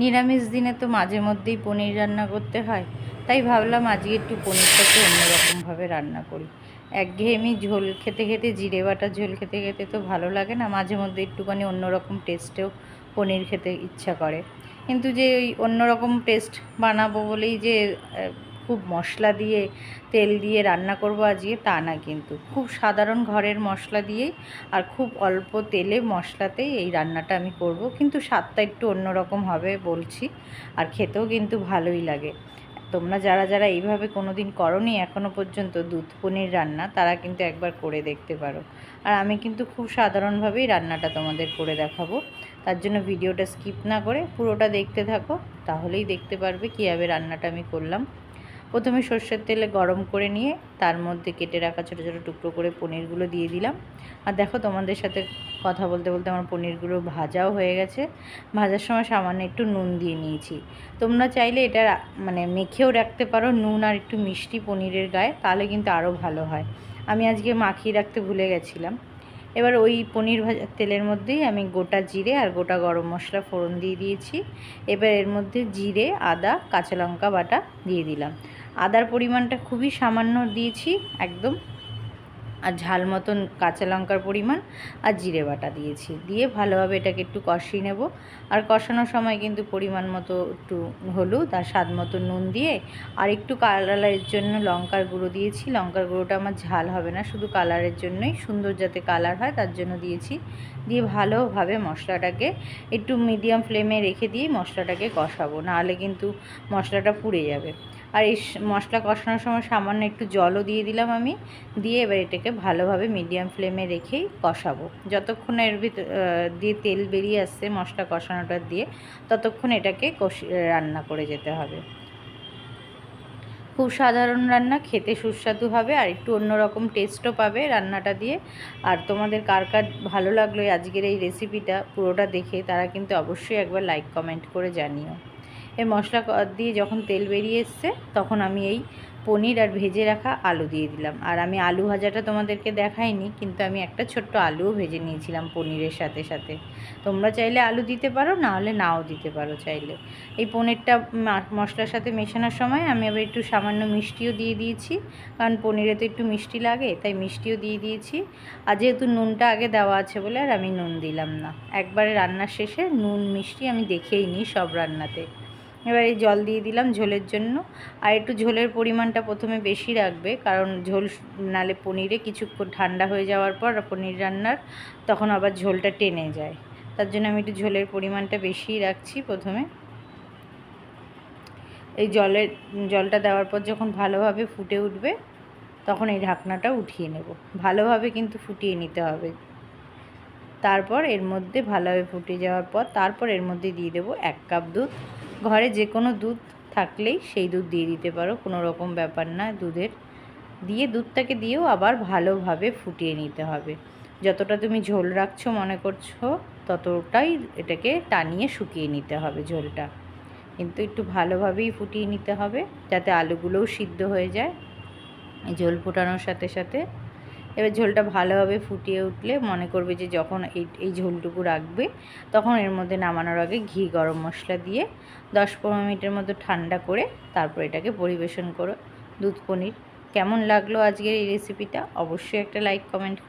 নিরামিষ দিনে তো মাঝে মধ্যেই পনির রান্না করতে হয়। তাই ভাবলাম আজকে একটু পনিরটাকে অন্যরকমভাবে রান্না করি। একঘেয়েমি ঝোল খেতে খেতে, জিরে বাটার ঝোল খেতে খেতে তো ভালো লাগে না, মাঝে মধ্যে একটুখানি অন্যরকম টেস্টেও পনির খেতে ইচ্ছা করে। কিন্তু যে ওই অন্যরকম টেস্ট বানাবো বলেই যে খুব মশলা দিয়ে তেল দিয়ে রান্না করব আজকে, তা না কিন্তু। খুব সাধারণ ঘরের মশলা দিয়েই আর খুব অল্প তেলে মশলাতেই এই রান্নাটা আমি করব। কিন্তু স্বাদটা একটু অন্যরকম হবে বলছি, আর খেতেও কিন্তু ভালোই লাগে। তোমরা যারা যারা এইভাবে কোনো দিন করনি এখনও পর্যন্ত দুধ পনির রান্না, তারা কিন্তু একবার করে দেখতে পারো। আর আমি কিন্তু খুব সাধারণভাবেই রান্নাটা তোমাদের করে দেখাবো। তার জন্য ভিডিওটা স্কিপ না করে পুরোটা দেখতে থাকো, তাহলেই দেখতে পারবে কীভাবে রান্নাটা আমি করলাম। প্রথমে সর্ষের তেলে গরম করে নিয়ে তার মধ্যে কেটে রাখা ছোটো ছোটো টুকরো করে পনিরগুলো দিয়ে দিলাম। আর দেখো তোমাদের সাথে কথা বলতে বলতে আমার পনিরগুলো ভাজাও হয়ে গেছে। ভাজার সময় সামান্য একটু নুন দিয়ে নিয়েছি। তোমরা চাইলে এটা মানে মেখেও রাখতে পারো নুন আর একটু মিষ্টি পনিরের গায়ে, তাহলে কিন্তু আরও ভালো হয়। আমি আজকে মাখিয়ে রাখতে ভুলে গেছিলাম। এবার ওই পনির ভাজার তেলের মধ্যেই আমি গোটা জিরে আর গোটা গরম মশলা ফোড়ন দিয়ে দিয়েছি। এবার এর মধ্যে জিরে, আদা, কাঁচা লঙ্কা বাটা দিয়ে দিলাম। আদার পরিমাণটা খুবই সামান্য দিয়েছি একদম। আর ঝাল মতন কাঁচা লঙ্কার পরিমাণ আর জিরে বাটা দিয়েছি। দিয়ে ভালোভাবে এটাকে একটু কষিয়ে নেব। আর কষানোর সময় কিন্তু পরিমাণ মতো একটু হলুদ আর স্বাদ মতো নুন দিয়ে আর একটু কালারের জন্য লঙ্কার গুঁড়ো দিয়েছি। লঙ্কার গুঁড়োটা আমার ঝাল হবে না, শুধু কালারের জন্যই সুন্দর যাতে কালার হয় তার জন্য দিয়েছি। দিয়ে ভালোভাবে মশলাটাকে একটু মিডিয়াম ফ্লেমে রেখে দিয়ে মশলাটাকে কষাবো। নাহলে কিন্তু মশলাটা পুড়ে যাবে। আর এই মশলা কষানোর সময় সামান্য একটু জলও দিয়ে দিলাম আমি। দিয়ে এবার এটাকে ভালোভাবে মিডিয়াম ফ্লেমে রেখেই কষাবো। যতক্ষণ এর ভিতর দিয়ে তেল বেরিয়ে আসছে মশলা কষানোটা দিয়ে, ততক্ষণ এটাকে কষি রান্না করে যেতে হবে। খুব সাধারণ রান্না, খেতে সুস্বাদু হবে আর একটু অন্যরকম টেস্টও পাবে রান্নাটা দিয়ে। আর তোমাদের কার কার ভালো লাগল আজকের এই রেসিপিটা পুরোটা দেখে, তারা কিন্তু অবশ্যই একবার লাইক কমেন্ট করে জানিও। এই মশলা দিয়ে যখন তেল বেরিয়ে এসছে, তখন আমি এই পনির আর ভেজে রাখা আলু দিয়ে দিলাম। আর আমি আলু ভাজাটা তোমাদেরকে দেখাইনি, কিন্তু আমি একটা ছোট্ট আলুও ভেজে নিয়েছিলাম পনিরের সাথে সাথে। তোমরা চাইলে আলু দিতে পারো, না হলে নাও দিতে পারো চাইলে। এই পনিরটা মশলার সাথে মেশানোর সময় আমি আবার একটু সামান্য মিষ্টিও দিয়ে দিয়েছি, কারণ পনিরে তো একটু মিষ্টি লাগে, তাই মিষ্টিও দিয়ে দিয়েছি। আর যেহেতু নুনটা আগে দেওয়া আছে বলে আর আমি নুন দিলাম না। একবারে রান্নার শেষে নুন মিষ্টি আমি দেখেই নিই সব রান্নাতে। এবার এই জল দিয়ে দিলাম ঝোলের জন্য। আর একটু ঝোলের পরিমাণটা প্রথমে বেশি রাখবে, কারণ ঝোল নালে পনিরে কিছুক্ষণ ঠান্ডা হয়ে যাওয়ার পর পনির রান্নার তখন আবার ঝোলটা টেনে যায়। তার জন্য আমি একটু ঝোলের পরিমাণটা বেশিই রাখছি প্রথমে। এই জলের, জলটা দেওয়ার পর যখন ভালোভাবে ফুটে উঠবে, তখন এই ঢাকনাটা উঠিয়ে নেব। ভালোভাবে কিন্তু ফুটিয়ে নিতে হবে। তারপর এর মধ্যে ভালোভাবে ফুটে যাওয়ার পর, তারপর এর মধ্যে দিয়ে দেবো এক কাপ দুধ। ঘরে যে কোনো দুধ থাকলেই সেই দুধ দিয়ে দিতে পারো, কোনো রকম ব্যাপার না দুধের। দিয়ে দুধটাকে দিয়েও আবার ভালোভাবে ফুটিয়ে নিতে হবে। যতটা তুমি ঝোল রাখছো মনে করছ, ততটাই এটাকে টানিয়ে শুকিয়ে নিতে হবে ঝোলটা। কিন্তু একটু ভালোভাবেই ফুটিয়ে নিতে হবে, যাতে আলুগুলোও সিদ্ধ হয়ে যায়। ঝোল ফোটানোর সাথে সাথে এবার ঝোলটা ভালোভাবে ফুটিয়ে উঠলে মনে করবে যে যখন এই এই ঝোলটুকু রাখবে, তখন এর মধ্যে নামানোর আগে ঘি গরম মশলা দিয়ে দশ পনেরো মিনিটের মতো ঠান্ডা করে তারপর এটাকে পরিবেশন করো। দুধ পনির কেমন লাগল আজকের এই রেসিপিটা অবশ্যই একটা লাইক কমেন্ট করে